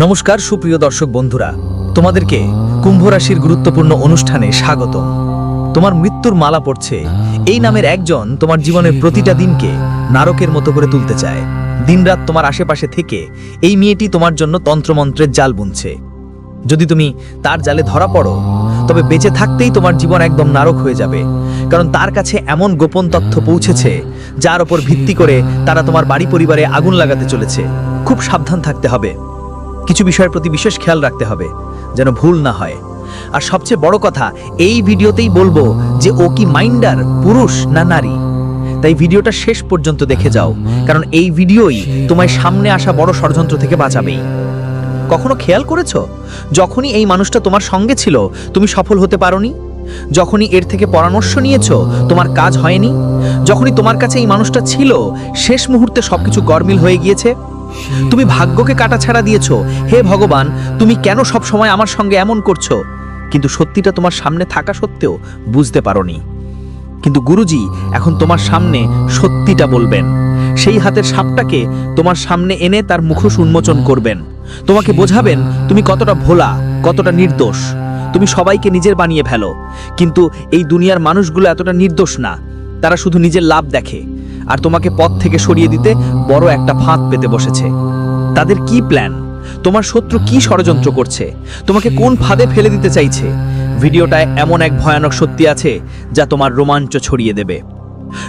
নমস্কার, সুপ্রিয় দর্শক বন্ধুরা। তোমাদেরকে কুম্ভ রাশির গুরুত্বপূর্ণ অনুষ্ঠানে স্বাগত তোমার মৃত্যুর মালা পড়ছে। এই নামের একজন তোমার জীবনের প্রতিটা দিনকে নারকের মতো করে তুলতে চায়। দিনরাত তোমার আশেপাশে থেকে এই মেয়েটি তোমার জন্য তন্ত্রমন্ত্রের জাল বুনছে। যদি তুমি তার জালে ধরা পড়ো, তবে বেঁচে থাকতেই তোমার জীবন একদম নারক হয়ে যাবে। কারণ তার কাছে এমন গোপন তথ্য পৌঁছেছে, যার ওপর ভিত্তি করে তারা তোমার বাড়ি পরিবারে আগুন লাগাতে চলেছে। খুব সাবধান থাকতে হবে। কিছু বিষয়ের প্রতি বিশেষ খেয়াল রাখতে হবে, যেন ভুল না হয়। আর সবচেয়ে বড় কথা, এই ভিডিওতেই বলব যে ও কি মাইন্ডার, পুরুষ না নারী? তাই ভিডিওটা শেষ পর্যন্ত দেখে যাও, কারণ এই ভিডিওই তোমায় সামনে আসা বড় ষড়যন্ত্র থেকে বাঁচাবেই। কখনো খেয়াল করেছ? যখনই এই মানুষটা তোমার সঙ্গে ছিল, তুমি সফল হতে পারোনি? যখনই এর থেকে পরামর্শ নিয়েছো, তোমার কাজ হয়নি? যখনই তোমার কাছে এই মানুষটা ছিল, শেষ মুহূর্তে সবকিছু গরমিল হয়ে গিয়েছে? তুমি ভাগ্যকে কাটাছাড়া দিয়েছ। হে ভগবান, তুমি কেন সব সময় আমার সঙ্গে এমন করছ? কিন্তু সত্যিটা তোমার সামনে থাকা সত্ত্বেও বুঝতে পারোনি। কিন্তু গুরুজি, এখন তোমার সামনে সত্যিটা বলবেন। সেই হাতের সাপটাকে তোমার সামনে এনে তার মুখোশ উন্মোচন করবেন। তোমাকে বোঝাবেন, তুমি কতটা ভোলা, কতটা নির্দোষ। তুমি সবাইকে নিজের বানিয়ে ফেলো। কিন্তু এই দুনিয়ার মানুষগুলো এতটা নির্দোষ না। তারা শুধু নিজের লাভ দেখে। আর তোমাকে পথ থেকে সরিয়ে দিতে বড় একটা ফাঁদ পেতে বসেছে। তাদের কি প্ল্যান? তোমার শত্রু কি ষড়যন্ত্র করছে? তোমাকে কোন ফাঁদে ফেলে দিতে চাইছে? ভিডিওটায় এমন এক ভয়ানক সত্যি আছে যা তোমার রোমাঞ্চ ছড়িয়ে দেবে।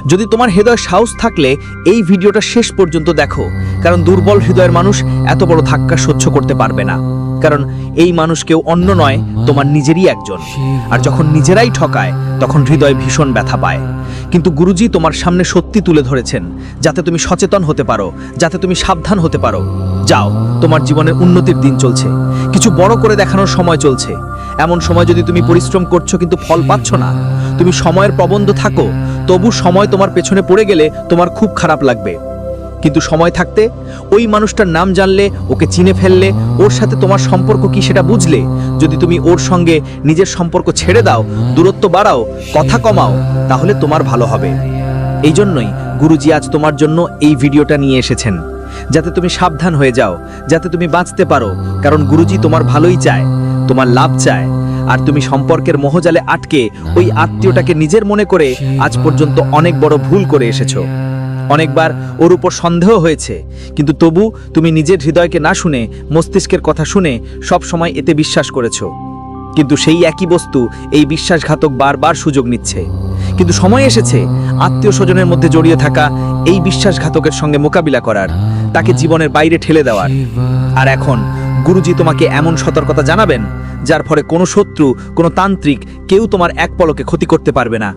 যদি তোমার হৃদয় সাহস থাকলে এই ভিডিওটা শেষ পর্যন্ত দেখো, কারণ দুর্বল হৃদয়ের মানুষ এত বড় ধাক্কা সহ্য করতে পারবে না। কারণ এই মানুষ কেউ অন্য নয়, তোমার নিজেরই একজন। আর যখন নিজেরাই ঠকায়, তখন হৃদয় ভীষণ ব্যথা পায়। কিন্তু গুরুজি তোমার সামনে সত্যি তুলে ধরেছেন, যাতে তুমি সচেতন হতে পারো, যাতে তুমি সাবধান হতে পারো। যাও, তোমার জীবনের উন্নতির দিন চলছে। কিছু বড় করে দেখানোর সময় চলছে। এমন সময় যদি তুমি পরিশ্রম করছ কিন্তু ফল পাচ্ছ না, তুমি সময়ের প্রবন্ধ থাকো, তবু সময় তোমার পেছনে পড়ে গেলে তোমার খুব খারাপ লাগবে। কিন্তু সময় থাকতে ওই মানুষটার নাম জানলে, ওকে চিনে ফেললে, ওর সাথে তোমার সম্পর্ক কি সেটা বুঝলে? যদি তুমি ওর সঙ্গে নিজের সম্পর্ক ছেড়ে দাও, দূরত্ব বাড়াও, কথা কমাও, তাহলে তোমার ভালো হবে। এই জন্যই গুরুজি আজ তোমার জন্য এই ভিডিওটা নিয়ে এসেছেন। যাতে তুমি সাবধান হয়ে যাও, যাতে তুমি বাঁচতে পারো, কারণ গুরুজি তোমার ভালোই চায়, তোমার লাভ চায়। আর তুমি সম্পর্কের মোহজালে আটকে ওই আত্মীয়টাকে নিজের মনে করে আজ পর্যন্ত অনেক বড় ভুল করে এসেছ। অনেকবার ওর উপর সন্দেহ হয়েছে। কিন্তু তবু তুমি নিজের হৃদয়কে না শুনে, মস্তিষ্কের কথা শুনে সব সময় এতে বিশ্বাস করেছ। কিন্তু সেই একই বস্তু এই বিশ্বাসঘাতক বারবার সুযোগ নিচ্ছে। কিন্তু সময় এসেছে আত্মীয় স্বজনের মধ্যে জড়িয়ে থাকা এই বিশ্বাসঘাতকের সঙ্গে মোকাবিলা করার, তাকে জীবনের বাইরে ঠেলে দেওয়ার। আর এখন গুরুজি তোমাকে এমন সতর্কতা জানাবেন, যার ফলে কোনো শত্রু, কোনো তান্ত্রিক কেউ তোমার এক পলকে ক্ষতি করতে পারবে না।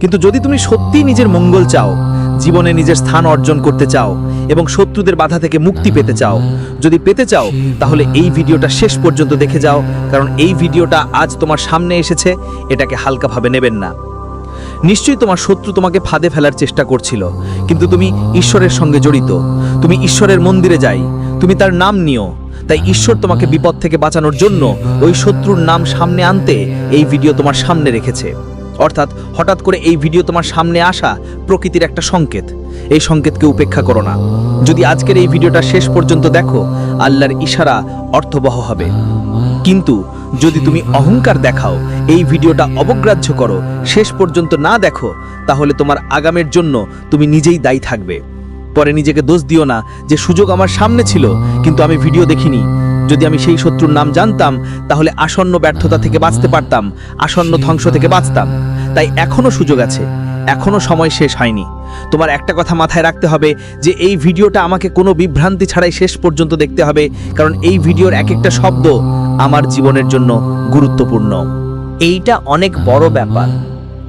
কিন্তু যদি তুমি সত্যিই নিজের মঙ্গল চাও জীবনে নিজের স্থান অর্জন করতে চাও এবং শত্রুদের বাধা থেকে মুক্তি পেতে চাও। যদি পেতে চাও, তাহলে এই ভিডিওটা শেষ পর্যন্ত দেখে যাও, কারণ এই ভিডিওটা আজ তোমার সামনে এসেছে, এটাকে হালকাভাবে নেবেন না। নিশ্চয়ই তোমার শত্রু তোমাকে ফাঁদে ফেলার চেষ্টা করছিল, কিন্তু তুমি ঈশ্বরের সঙ্গে জড়িত। তুমি ঈশ্বরের মন্দিরে যাই, তুমি তার নাম নিও। তাই ঈশ্বর তোমাকে বিপদ থেকে বাঁচানোর জন্য ওই শত্রুর নাম সামনে আনতে এই ভিডিও তোমার সামনে রেখেছে। অর্থাৎ হঠাৎ করে এই ভিডিও তোমার সামনে আসা প্রকৃতির একটা সংকেত। এই সংকেতকে উপেক্ষা করো না। যদি আজকের এই ভিডিওটা শেষ পর্যন্ত দেখো, আল্লাহর ইশারা অর্থবহ হবে। কিন্তু যদি তুমি অহংকার দেখাও, এই ভিডিওটা অবগ্রাহ্য করো, শেষ পর্যন্ত না দেখো, তাহলে তোমার আগামের জন্য তুমি নিজেই দায়ী থাকবে। পরে নিজেকে দোষ দিও না যে সুযোগ আমার সামনে ছিল, কিন্তু আমি ভিডিও দেখিনি। যদি আমি সেই শত্রুর নাম জানতাম, তাহলে আসন্ন ব্যর্থতা থেকে বাঁচতে পারতাম, আসন্ন ধ্বংস থেকে বাঁচতাম। তাই এখনও সুযোগ আছে। এখনও সময় শেষ হয়নি। তোমার একটা কথা মাথায় রাখতে হবে, যে এই ভিডিওটা আমাকে কোনো বিভ্রান্তি ছাড়াই শেষ পর্যন্ত দেখতে হবে, কারণ এই ভিডিওর এক একটা শব্দ আমার জীবনের জন্য গুরুত্বপূর্ণ। এইটা অনেক বড় ব্যাপার।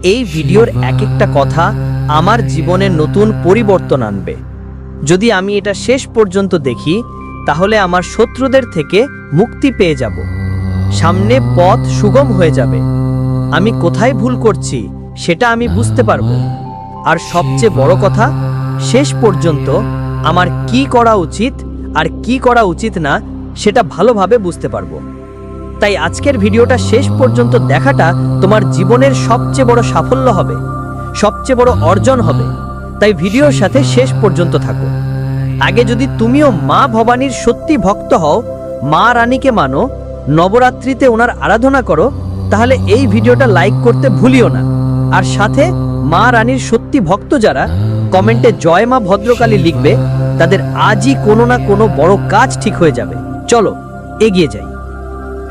এই ভিডিওর এক একটা কথা আমার জীবনে নতুন পরিবর্তন আনবে। যদি আমি এটা শেষ পর্যন্ত দেখি তাহলে আমার শত্রুদের থেকে মুক্তি পেয়ে যাব। সামনে পথ সুগম হয়ে যাবে। আমি কোথায় ভুল করছি সেটা আমি বুঝতে পারব। আর সবচেয়ে বড় কথা, শেষ পর্যন্ত আমার কি করা উচিত আর কি করা উচিত না সেটা ভালোভাবে বুঝতে পারব। তাই আজকের ভিডিওটা শেষ পর্যন্ত দেখাটা তোমার জীবনের সবচেয়ে বড় সাফল্য হবে, সবচেয়ে বড় অর্জন হবে। তাই ভিডিওর সাথে শেষ পর্যন্ত থাকো। আগে যদি তুমিও মা ভবানীর সত্যি ভক্ত হও, মা রানীকে মানো, নবরাত্রিতে ওনার আরাধনা করো, তাহলে এই ভিডিওটা লাইক করতে ভুলিও না। আর সাথে মা রানীর সত্যি ভক্ত যারা, কমেন্টে জয় মা ভদ্রকালী লিখবে, তাদের আজই কোনো না কোনো বড় কাজ ঠিক হয়ে যাবে। চলো, এগিয়ে যাই।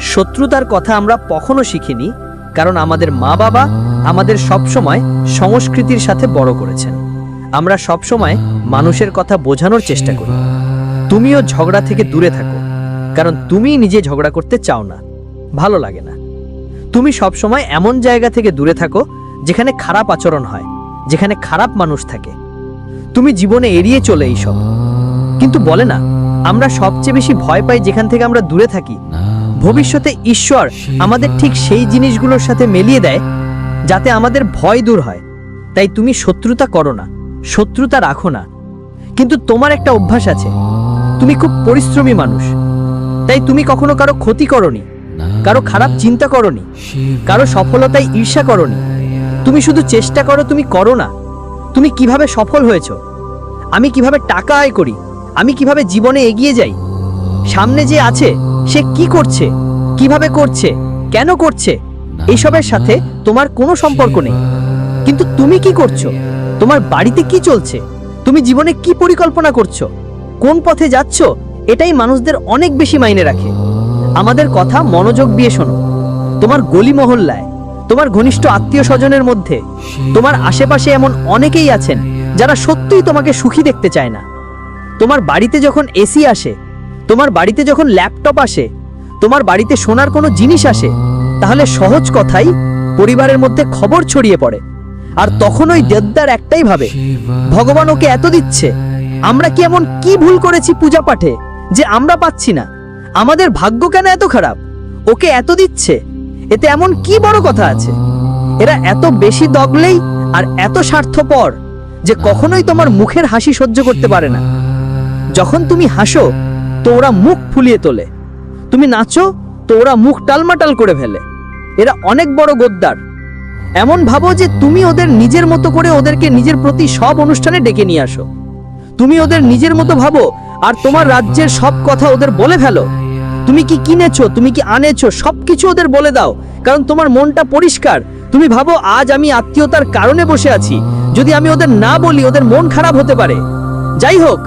শত্রুতার কথা আমরা কখনো শিখিনি, কারণ আমাদের মা বাবা আমাদের সবসময় সংস্কৃতির সাথে বড় করেছেন। আমরা সবসময় মানুষের কথা বোঝানোর চেষ্টা করি। তুমিও ঝগড়া থেকে দূরে থাকো, কারণ তুমি নিজে ঝগড়া করতে চাও না। ভালো লাগে না। তুমি সবসময় এমন জায়গা থেকে দূরে থাকো, যেখানে খারাপ আচরণ হয়, যেখানে খারাপ মানুষ থাকে। তুমি জীবনে এড়িয়ে চলে এইসব। কিন্তু বলে না, আমরা সবচেয়ে বেশি ভয় পাই যেখান থেকে আমরা দূরে থাকি। ভবিষ্যতে ঈশ্বর আমাদের ঠিক সেই জিনিসগুলোর সাথে মিলিয়ে দেয়, যাতে আমাদের ভয় দূর হয়। তাই তুমি শত্রুতা করো না। শত্রুতা রাখো না। কিন্তু তোমার একটা অভ্যাস আছে। তুমি খুব পরিশ্রমী মানুষ। তাই তুমি কখনো কারও ক্ষতি করনি, কারও খারাপ চিন্তা করনি, কারও সফলতায় ঈর্ষা করনি। তুমি শুধু চেষ্টা করো, তুমি করো না। তুমি কীভাবে সফল হয়েছ? আমি কীভাবে টাকা আয় করি? আমি কীভাবে জীবনে এগিয়ে যাই? সামনে যে আছে, সে কি করছে? কীভাবে করছে? কেন করছে? এইসবের সাথে তোমার কোনো সম্পর্ক নেই। কিন্তু তুমি কি করছ? তোমার বাড়িতে কি চলছে? তুমি জীবনে কি পরিকল্পনা করছ? কোন পথে যাচ্ছ? এটাই মানুষদের অনেক বেশি মাইনে রাখে। আমাদের কথা মনোযোগ দিয়ে শোনো। তোমার গলি মহল্লায় তোমার ঘনিষ্ঠ আত্মীয় স্বজনের মধ্যে, তোমার আশেপাশে এমন অনেকেই আছেন যারা সত্যিই তোমাকে সুখী দেখতে চায় না। তোমার বাড়িতে যখন এসি আসে, তোমার বাড়িতে যখন ল্যাপটপ আসে, তোমার বাড়িতে সোনার কোনো জিনিস আসে, তাহলে সহজ কথাই পরিবারের মধ্যে খবর ছড়িয়ে পড়ে। আর তখন ওই দেবদার একটাই ভাবে, ভগবান ওকে এত দিচ্ছে, আমরা কি এমন কি ভুল করেছি পূজা পাঠে যে আমরা পাচ্ছি না? আমাদের ভাগ্য কেন এত খারাপ? ওকে এত দিচ্ছে? এতে এমন কি বড় কথা আছে? এরা এত বেশি দগলেই আর এত স্বার্থপর যে কখনোই তোমার মুখের হাসি সহ্য করতে পারে না। যখন তুমি হাসো তো ওরা মুখ ফুলিয়ে তোলে। তুমি নাচো তো ওরা মুখ টালমাটাল করে ফেলে। এরা অনেক বড় গদ্দার। এমন ভাবো যে তুমি ওদের নিজের মতো করে ওদেরকে নিজের প্রতি সব অনুষ্ঠানে ডেকে নিয়ে আসো। তুমি ওদের নিজের মতো ভাবো আর তোমার রাজ্যের সব কথা ওদের বলে ফেলো। তুমি কি কিনেছো? তুমি কি আনেছো? সবকিছু ওদের বলে দাও, কারণ তোমার মনটা পরিষ্কার। তুমি ভাবো, আজ আমি আত্মীয়তার কারণে বসে আছি। যদি আমি ওদের না বলি, ওদের মন খারাপ হতে পারে। যাই হোক,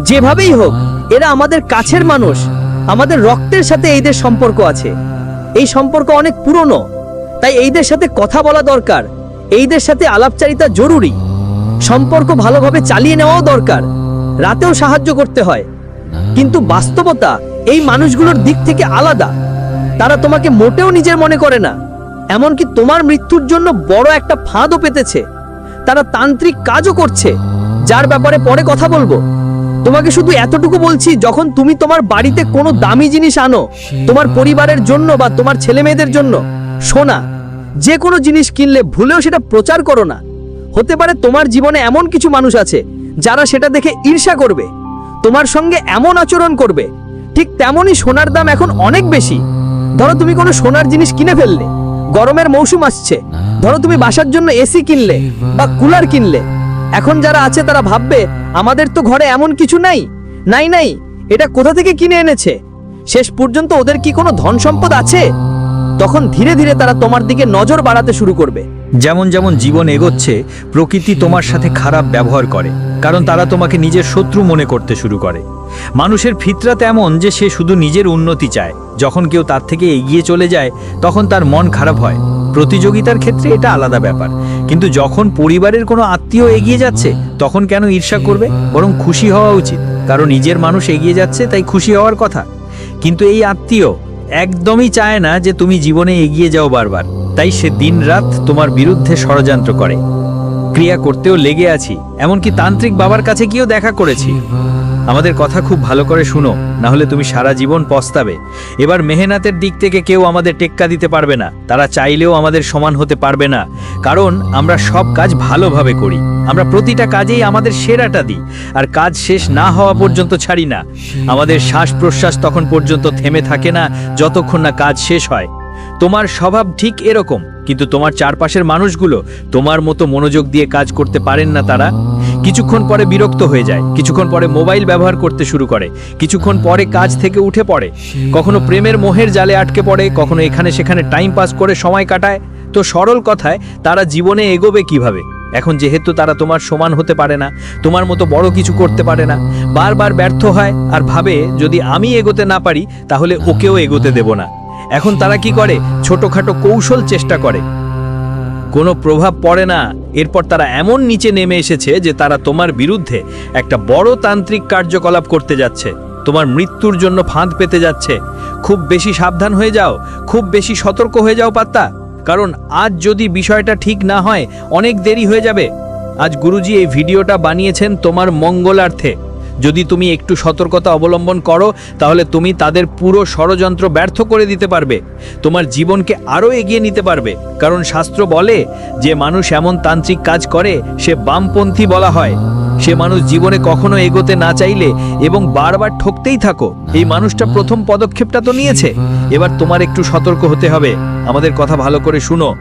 যেভাবেই হোক, এরা আমাদের কাছের মানুষ। আমাদের রক্তের সাথে এইদের সম্পর্ক আছে। এই সম্পর্ক অনেক পুরনো। তাই এইদের সাথে কথা বলা দরকার। এইদের সাথে আলাপচারিতা জরুরি। সম্পর্ক ভালোভাবে চালিয়ে নেওয়াও দরকার। রাতেও সাহায্য করতে হয়। কিন্তু বাস্তবতা এই মানুষগুলোর দিক থেকে আলাদা। তারা তোমাকে মোটেও নিজের মনে করে না। এমনকি তোমার মৃত্যুর জন্য বড় একটা ফাঁদও পেতেছে। তারা তান্ত্রিক কাজও করছে, যার ব্যাপারে পরে কথা বলব। তোমাকে শুধু এতটুকু বলছি, যখন তুমি তোমার বাড়িতে কোনো দামি জিনিস আনো, তোমার পরিবারের জন্য বা তোমার ছেলে মেয়েদের জন্য সোনা যে কোনো জিনিস কিনলে ভুলেও সেটা প্রচার করো না। হতে পারে তোমার জীবনে এমন কিছু মানুষ আছে, যারা সেটা দেখে ঈর্ষা করবে, তোমার সঙ্গে এমন আচরণ করবে, ঠিক তেমনই সোনার দাম এখন অনেক বেশি। ধরো তুমি কোনো সোনার জিনিস কিনে ফেললে, গরমের মৌসুম আসছে, ধরো তুমি বাসার জন্য এসি কিনলে বা কুলার কিনলে, এখন যারা আছে তারা ভাববে, আমাদের তো ঘরে এমন কিছু নাই নাই নাই, এটা কোথা থেকে কিনে এনেছে? শেষ পর্যন্ত ওদের কি কোনো ধন সম্পদ আছে? তখন ধীরে ধীরে তারা তোমার দিকে নজর বাড়াতে শুরু করবে। যেমন যেমন জীবন এগোচ্ছে, প্রকৃতি তোমার সাথে খারাপ ব্যবহার করে, কারণ তারা তোমাকে নিজের শত্রু মনে করতে শুরু করে। মানুষের ফিতরা তেমন যে সে শুধু নিজের উন্নতি চায়। যখন কেউ তার থেকে এগিয়ে চলে যায়, তখন তার মন খারাপ হয়। প্রতিযোগিতার ক্ষেত্রে এটা আলাদা ব্যাপার। কিন্তু যখন পরিবারের কোনো আত্মীয় এগিয়ে যাচ্ছে, তখন কেন ঈর্ষা করবে? বরং খুশি হওয়া উচিত। কারণ নিজের মানুষ এগিয়ে যাচ্ছে, তাই খুশি হওয়ার কথা। কিন্তু এই আত্মীয় একদমই চায় না যে তুমি জীবনে এগিয়ে যাও বারবার। তাই সে দিন রাত তোমার বিরুদ্ধে ষড়যন্ত্র করে। ক্রিয়া করতেও লেগে আছি, এমনকি তান্ত্রিক বাবার কাছে গিয়েও দেখা করেছি। আমাদের কথা খুব ভালো করে শুনো না হলে তুমি সারা জীবন পস্তাবে। এবার মেহনাতের দিক থেকে কেউ আমাদের টেক্কা দিতে পারবে না, তারা চাইলেও আমাদের সমান হতে পারবে না। কারণ আমরা সব কাজ ভালোভাবে করি, আমরা প্রতিটা কাজেই আমাদের সেরাটা দিই, আর কাজ শেষ না হওয়া পর্যন্ত ছাড়ি না। আমাদের শ্বাস প্রশ্বাস তখন পর্যন্ত থেমে থাকে না, যতক্ষণ না কাজ শেষ হয়। তোমার স্বভাব ঠিক এরকম, কিন্তু তোমার চারপাশের মানুষগুলো তোমার মতো মনোযোগ দিয়ে কাজ করতে পারেন না তারা। কিছুক্ষণ পরে বিরক্ত হয়ে যায়, কিছুক্ষণ পরে মোবাইল ব্যবহার করতে শুরু করে, কিছুক্ষণ পরে কাজ থেকে উঠে পড়ে। কখনো প্রেমের মোহের জালে আটকে পড়ে, কখনো এখানে সেখানে টাইম পাস করে সময় কাটায়। তো সরল কথায়, তারা জীবনে এগোবে কীভাবে? এখন যেহেতু তারা তোমার সমান হতে পারে না, তোমার মতো বড় কিছু করতে পারে না, বারবার ব্যর্থ হয় আর ভাবে, যদি আমি এগোতে না পারি, তাহলে ওকেও এগোতে দেব না। এখন তারা কি করে? ছোটখাটো কৌশল চেষ্টা করে। কোনো প্রভাব পড়ে না। এরপর তারা এমন নিচে নেমে এসেছে যে তারা তোমার বিরুদ্ধে একটা বড় তান্ত্রিক কার্যকলাপ করতে যাচ্ছে। তোমার মৃত্যুর জন্য ফাঁদ পেতে যাচ্ছে। খুব বেশি সাবধান হয়ে যাও। খুব বেশি সতর্ক হয়ে যাও পাত্তা। কারণ আজ যদি বিষয়টা ঠিক না হয়, অনেক দেরি হয়ে যাবে। আজ গুরুজি এই ভিডিওটা বানিয়েছেন তোমার মঙ্গলার্থে। যদি তুমি একটু সতর্কতা অবলম্বন করো, তাহলে তুমি তাদের পুরো ষড়যন্ত্র ব্যর্থ করে দিতে পারবে। তোমার জীবনকে আরও এগিয়ে নিতে পারবে। কারণ শাস্ত্র বলে যে মানুষ এমন তান্ত্রিক কাজ করে, সে বামপন্থী বলা হয়। সে মানুষ জীবনে কখনো এগোতে না চাইলে এবং বারবার ঠকতেই থাকো। এই মানুষটা প্রথম পদক্ষেপটা তো নিয়েছে। এবার তোমার একটু সতর্ক হতে হবে। আমাদের কথা ভালো করে শুনো।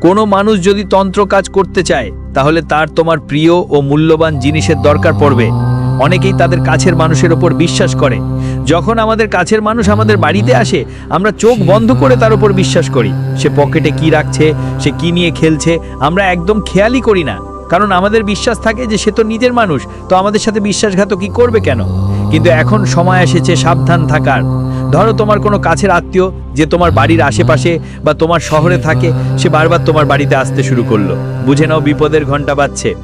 কোনো মানুষ যদি তন্ত্র কাজ করতে চায়, তাহলে তার তোমার প্রিয় ও মূল্যবান জিনিসের দরকার পড়বে। অনেকেই তাদের কাছের মানুষের ওপর বিশ্বাস করে। যখন আমাদের কাছের মানুষ আমাদের বাড়িতে আসে, আমরা চোখ বন্ধ করে তার উপর বিশ্বাস করি। সে পকেটে কি রাখছে, সে কি নিয়ে খেলছে, আমরা একদম খেয়ালই করি না। কারণ আমাদের বিশ্বাস থাকে যে সে তো নিজের মানুষ, তো আমাদের সাথে বিশ্বাসঘাতকী করবে কেন? কিন্তু এখন সময় এসেছে সাবধান থাকার। ধরো তোমার কোনো কাছের আত্মীয় যে তোমার বাড়ির আশেপাশে বা তোমার শহরে থাকে, সে বারবার তোমার বাড়িতে আসতে শুরু করল। বুঝে নাও বিপদের ঘণ্টা বাজছে।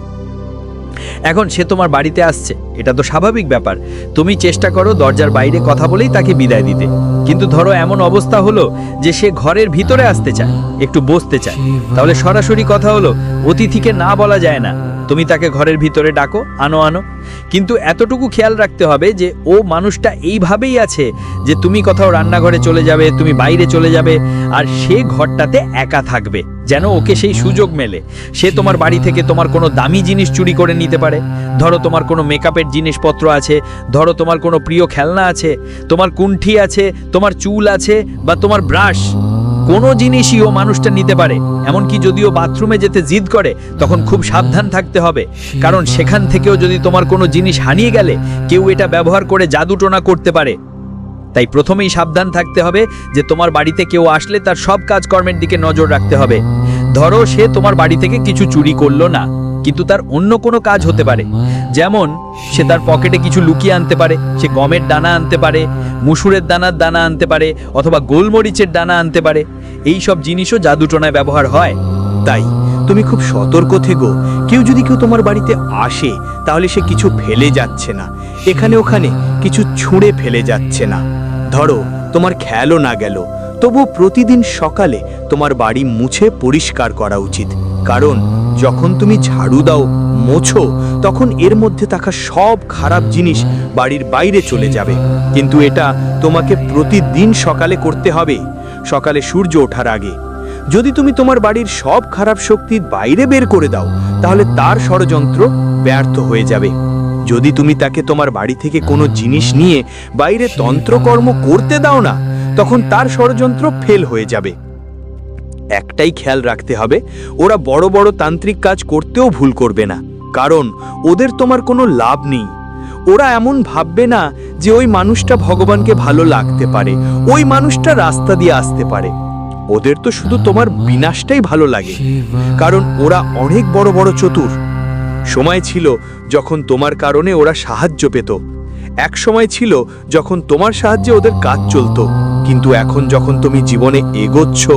এখন সে তোমার বাড়িতে আসছে। এটা তো স্বাভাবিক ব্যাপার। তুমি চেষ্টা করো দরজার বাইরে কথা বলেই তাকে বিদায় দিতে। কিন্তু ধরো এমন অবস্থা হলো যে সে ঘরের ভিতরে আসতে চায়, একটু বসতে চায়। তাহলে সরাসরি কথা হলো, অতিথিকে না বলা যায় না। তুমি তাকে ঘরের ভিতরে ডাকো, আনো আনো। কিন্তু এতটুকু খেয়াল রাখতে হবে যে ও মানুষটা এইভাবেই আছে যে তুমি কোথাও রান্নাঘরে চলে যাবে, তুমি বাইরে চলে যাবে, আর সে ঘরটাতে একা থাকবে। যেন ওকে সেই সুযোগ মেলে। সে তোমার বাড়ি থেকে তোমার কোনো দামি জিনিস চুরি করে নিতে পারে। ধরো তোমার কোনো মেকআপের জিনিসপত্র আছে, ধরো তোমার কোনো প্রিয় খেলনা আছে, তোমার কুণ্ঠি আছে, তোমার চুল আছে, বা তোমার ব্রাশ। কোনো জিনিসই ও মানুষটা নিতে পারে এমনকি যদিও বাথরুমে যেতে জিদ করে তখন খুব সাবধান থাকতে হবে। কারণ সেখান থেকেও যদি তোমার কোনো জিনিস হারিয়ে গেলে কেউ এটা ব্যবহার করে জাদুটোনা করতে পারে। তাই প্রথমেই সাবধান থাকতে হবে যে তোমার বাড়িতে কেউ আসলে তার সব কাজকর্মের দিকে নজর রাখতে হবে। ধরো সে তোমার বাড়ি থেকে কিছু চুরি করল না। কিন্তু তার অন্য কোনো কাজ হতে পারে। যেমন, সে তার পকেটে কিছু লুকিয়ে আনতে পারে, সে গমের দানা আনতে পারে, মুসুরের দানার দানা আনতে পারে, অথবা গোলমরিচের দানা আনতে পারে। এই সব জিনিসও জাদুটোনায় ব্যবহার হয়। তাই, তুমি খুব সতর্ক থেকো। কেউ যদি কেউ তোমার বাড়িতে আসে, তাহলে সে কিছু ফেলে যাচ্ছে না। এখানে ওখানে কিছু ছুঁড়ে ফেলে যাচ্ছে না। ধরো, তোমার খেয়ালও না গেল। তবু প্রতিদিন সকালে তোমার বাড়ি মুছে পরিষ্কার করা উচিত। কারণ যখন তুমি ঝাড়ু দাও, মোছো, তখন এর মধ্যে থাকা সব খারাপ জিনিস বাড়ির বাইরে চলে যাবে। কিন্তু এটা তোমাকে প্রতিদিন সকালে করতে হবে। সকালে সূর্য ওঠার আগে। যদি তুমি তোমার বাড়ির সব খারাপ শক্তির বাইরে বের করে দাও, তাহলে তার ষড়যন্ত্র ব্যর্থ হয়ে যাবে। যদি তুমি তাকে তোমার বাড়ি থেকে কোনো জিনিস নিয়ে বাইরে তন্ত্রকর্ম করতে দাও না, তখন তার ষড়যন্ত্র ফেল হয়ে যাবে। একটাই খেয়াল রাখতে হবে, ওরা বড় বড় তান্ত্রিক কাজ করতেও ভুল করবে না। কারণ, ওদের তোমার কোনো লাভ নেই। ওরা এমন ভাববে না যে ওই মানুষটা ভগবানকে ভালো লাগতে পারে, ওই মানুষটা রাস্তা দিয়ে আসতে পারে। ওদের তো শুধু তোমার বিনাশটাই ভালো লাগে, কারণ ওরা অনেক বড় বড় চতুর। সময় ছিল যখন তোমার কারণে ওরা সাহায্য পেত। এক সময় ছিল যখন তোমার সাহায্যে ওদের কাজ চলতো। কিন্তু এখন যখন তুমি জীবনে এগোচ্ছ,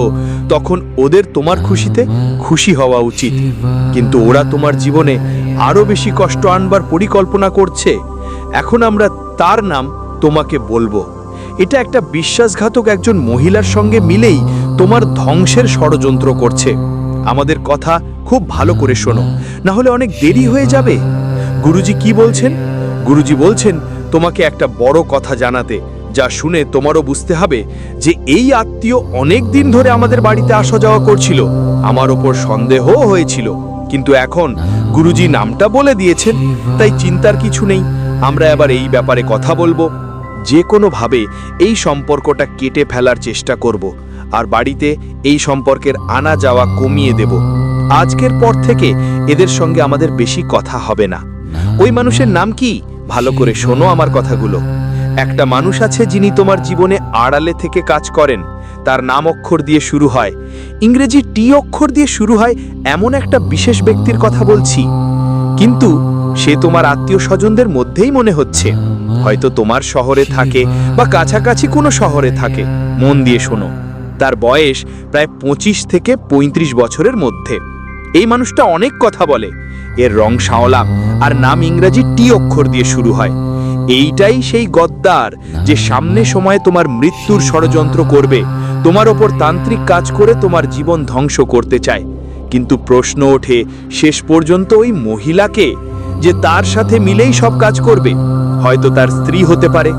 তখন ওদের তোমার খুশিতে খুশি হওয়া উচিত। কিন্তু ওরা তোমার জীবনে আরও বেশি কষ্ট আনবার পরিকল্পনা করছে। এখন আমরা তার নাম তোমাকে বলব। এটা একটা বিশ্বাসঘাতক একজন মহিলার সঙ্গে মিলেই তোমার ধ্বংসের ষড়যন্ত্র করছে। আমাদের কথা খুব ভালো করে শোনো না হলে অনেক দেরি হয়ে যাবে। গুরুজি কি বলছেন? গুরুজি বলছেন, তোমাকে একটা বড় কথা জানাতে। যা শুনে তোমারও বুঝতে হবে যে এই আত্মীয় অনেক দিন ধরে আমাদের বাড়িতে আসা যাওয়া করছিল। আমার ওপর সন্দেহও হয়েছিল। কিন্তু এখন গুরুজি নামটা বলে দিয়েছেন, তাই চিন্তার কিছু নেই। আমরা এবার এই ব্যাপারে কথা বলব। যে কোনোভাবে এই সম্পর্কটা কেটে ফেলার চেষ্টা করব আর বাড়িতে এই সম্পর্কের আনা যাওয়া কমিয়ে দেব। আজকের পর থেকে এদের সঙ্গে আমাদের বেশি কথা হবে না। ওই মানুষের নাম কি? ভালো করে শোনো আমার কথাগুলো। একটা মানুষ আছে যিনি তোমার জীবনে আড়ালে থেকে কাজ করেন। তার নাম অক্ষর দিয়ে শুরু হয়। ইংরেজি টি অক্ষর দিয়ে শুরু হয় এমন একটা বিশেষ ব্যক্তির কথা বলছি। কিন্তু সে তোমার আত্মীয় স্বজনদের মধ্যেই মনে হচ্ছে। হয়তো তোমার শহরে থাকে বা কাছাকাছি কোনো শহরে থাকে। মন দিয়ে শোনো। তার বয়স প্রায় পঁচিশ থেকে ৩৫ বছরের মধ্যে। এই মানুষটা অনেক কথা বলে। এর রং শাওলা আর নাম ইংরেজি টি অক্ষর দিয়ে শুরু হয়। এইটাই সেই গদ্দার যে সামনে সময়ে তোমার মৃত্যুর ষড়যন্ত্র করবে, তোমার ওপর তান্ত্রিক কাজ করে তোমার জীবন ধ্বংস করতে চায়। কিন্তু প্রশ্ন ওঠে, শেষ পর্যন্ত ওই মহিলাকে যে তার সাথে মিলেই সব কাজ করবে, হয়তো তার স্ত্রী হতে পারে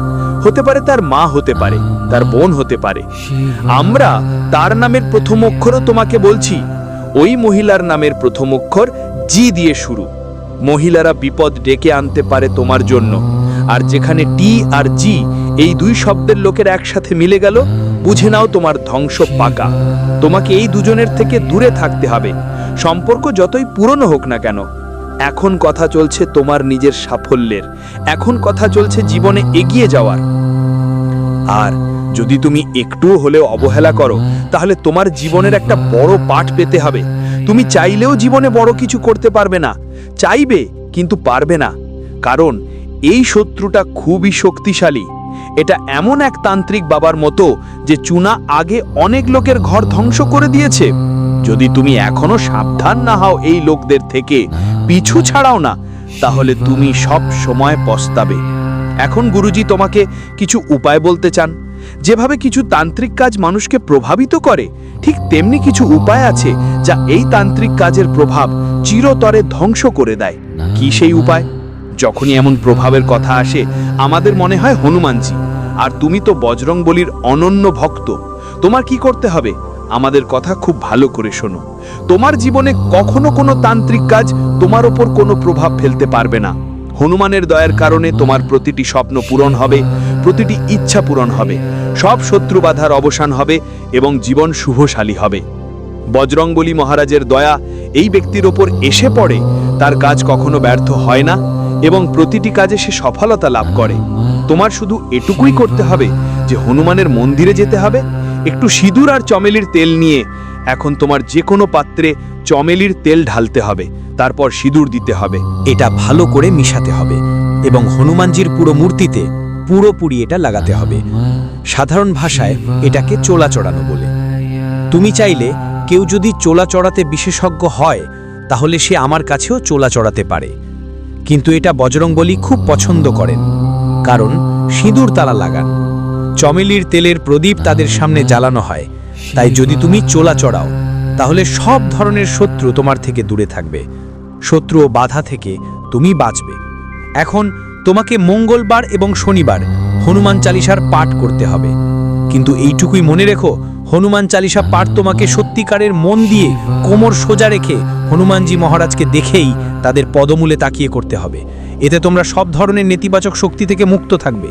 হতে পারে তার মা হতে পারে, তার বোন হতে পারে। আমরা তার নামের প্রথম অক্ষরও তোমাকে বলছি, ওই মহিলার নামের প্রথম অক্ষর জি দিয়ে শুরু। মহিলারা বিপদ ডেকে আনতে পারে তোমার জন্য। আর যেখানে টি আর জি, এই দুই শব্দের লোকের একসাথে মিলে গেল, বুঝে নাও তোমার ধ্বংস পাকা। তোমাকে এই দুজনের থেকে দূরে থাকতে হবে। সম্পর্ক যতই পুরনো হোক না কেন, এখন কথা চলছে তোমার নিজের সাফল্যের। এখন কথা চলছে জীবনে এগিয়ে যাওয়ার। আর যদি তুমি একটুও হলেও অবহেলা করো, তাহলে তোমার জীবনের একটা বড় পাঠ পেতে হবে। তুমি চাইলেও জীবনে বড় কিছু করতে পারবে না। চাইবে, কিন্তু পারবে না। কারণ এই শত্রুটা খুবই শক্তিশালী। এটা এমন এক তান্ত্রিক বাবার মতো যে চুনা আগে অনেক লোকের ঘর ধ্বংস করে দিয়েছে। যদি তুমি এখনও সাবধান না হও এই লোকদের থেকে, পিছু ছাড়াও না, তাহলে তুমি সব সময় পস্তাবে। এখন গুরুজি তোমাকে কিছু উপায় বলতে চান। যেভাবে কিছু তান্ত্রিক কাজ মানুষকে প্রভাবিত করে, ঠিক তেমনি কিছু উপায় আছে যা এই তান্ত্রিক কাজের প্রভাব চিরতরে ধ্বংস করে দেয়। কি সেই উপায়? যখনই এমন প্রভাবের কথা আসে, আমাদের মনে হয় হনুমানজি। আর তুমি তো বজরং বলির অনন্য ভক্ত। তোমার কি করতে হবে? আমাদের কথা খুব ভালো করে শোনো। তোমার জীবনে কখনো কোনো তান্ত্রিক কাজ তোমার ওপর কোনো প্রভাব ফেলতে পারবে না। হনুমানের দয়ার কারণে তোমার প্রতিটি স্বপ্ন পূরণ হবে, প্রতিটি ইচ্ছা পূরণ হবে। সব শত্রু বাধার অবসান হবে এবং জীবন শুভশালী হবে। বজরংবলী মহারাজের দয়া এই ব্যক্তির ওপর এসে পড়ে, তার কাজ কখনো ব্যর্থ হয় না এবং প্রতিটি কাজে সে সফলতা লাভ করে। তোমার শুধু এটুকুই করতে হবে যে হনুমানের মন্দিরে যেতে হবে, একটু সিঁদুর আর চমেলির তেল নিয়ে এখন তোমার যে কোনো পাত্রে চমেলির তেল ঢালতে হবে, তারপর সিঁদুর দিতে হবে। এটা ভালো করে মিশাতে হবে এবং হনুমানজির পুরো মূর্তিতে পুরোপুরি এটা লাগাতে হবে। সাধারণ ভাষায় এটাকে চোলা চড়ানো বলে। তুমি চাইলে কেউ যদি চোলা চড়াতে বিশেষজ্ঞ হয়, তাহলে সে আমার কাছেও চোলা চড়াতে পারে। কিন্তু এটা বজরংবলী খুব পছন্দ করেন, কারণ সিঁদুর তারা লাগান। চমেলির তেলের প্রদীপ তাদের সামনে জ্বালানো হয়, তাই যদি তুমি চোলা চড়াও, তাহলে সব ধরনের শত্রু তোমার থেকে দূরে থাকবে। শত্রু ও বাধা থেকে তুমি বাঁচবে। এখন তোমাকে মঙ্গলবার এবং শনিবার হনুমান চালিসার পাঠ করতে হবে। কিন্তু এইটুকুই মনে রেখো হনুমান চালিসা পাঠ তোমাকে সত্যিকারের মন দিয়ে কোমর সোজা রেখে হনুমানজি মহারাজকে দেখেই তাদের পদমূলে তাকিয়ে করতে হবে। এতে তোমরা সব ধরনের নেতিবাচক শক্তি থেকে মুক্ত থাকবে।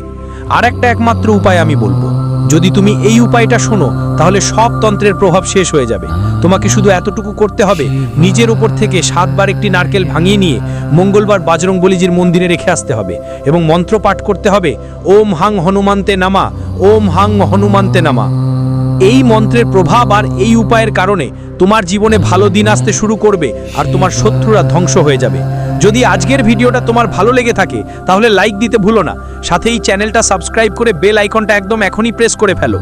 আর একটা একমাত্র উপায় আমি বলব। যদি তুমি এই উপায়টা শোনো, তাহলে সব তন্ত্রের প্রভাব শেষ হয়ে যাবে। তোমাকে শুধু এতটুকু করতে হবে, নিজের উপর থেকে সাতবার একটি নারকেল ভাঙিয়ে নিয়ে মঙ্গলবার বাজরং বলিজির মন্দিরে রেখে আসতে হবে এবং মন্ত্র পাঠ করতে হবে, ওম হাং হনুমান্তে নামা, ওম হাং হনুমান্তে নামা। এই মন্ত্রের প্রভাব আর এই উপায়ের কারণে তোমার জীবনে ভালো দিন আসতে শুরু করবে আর তোমার শত্রুরা ধ্বংস হয়ে যাবে। যদি আজকের ভিডিওটা তোমার ভালো লেগে থাকে, তাহলে লাইক দিতে ভুলো না। সাথে এই চ্যানেলটা সাবস্ক্রাইব করে বেল আইকনটা একদম এখনই প্রেস করে ফেলো।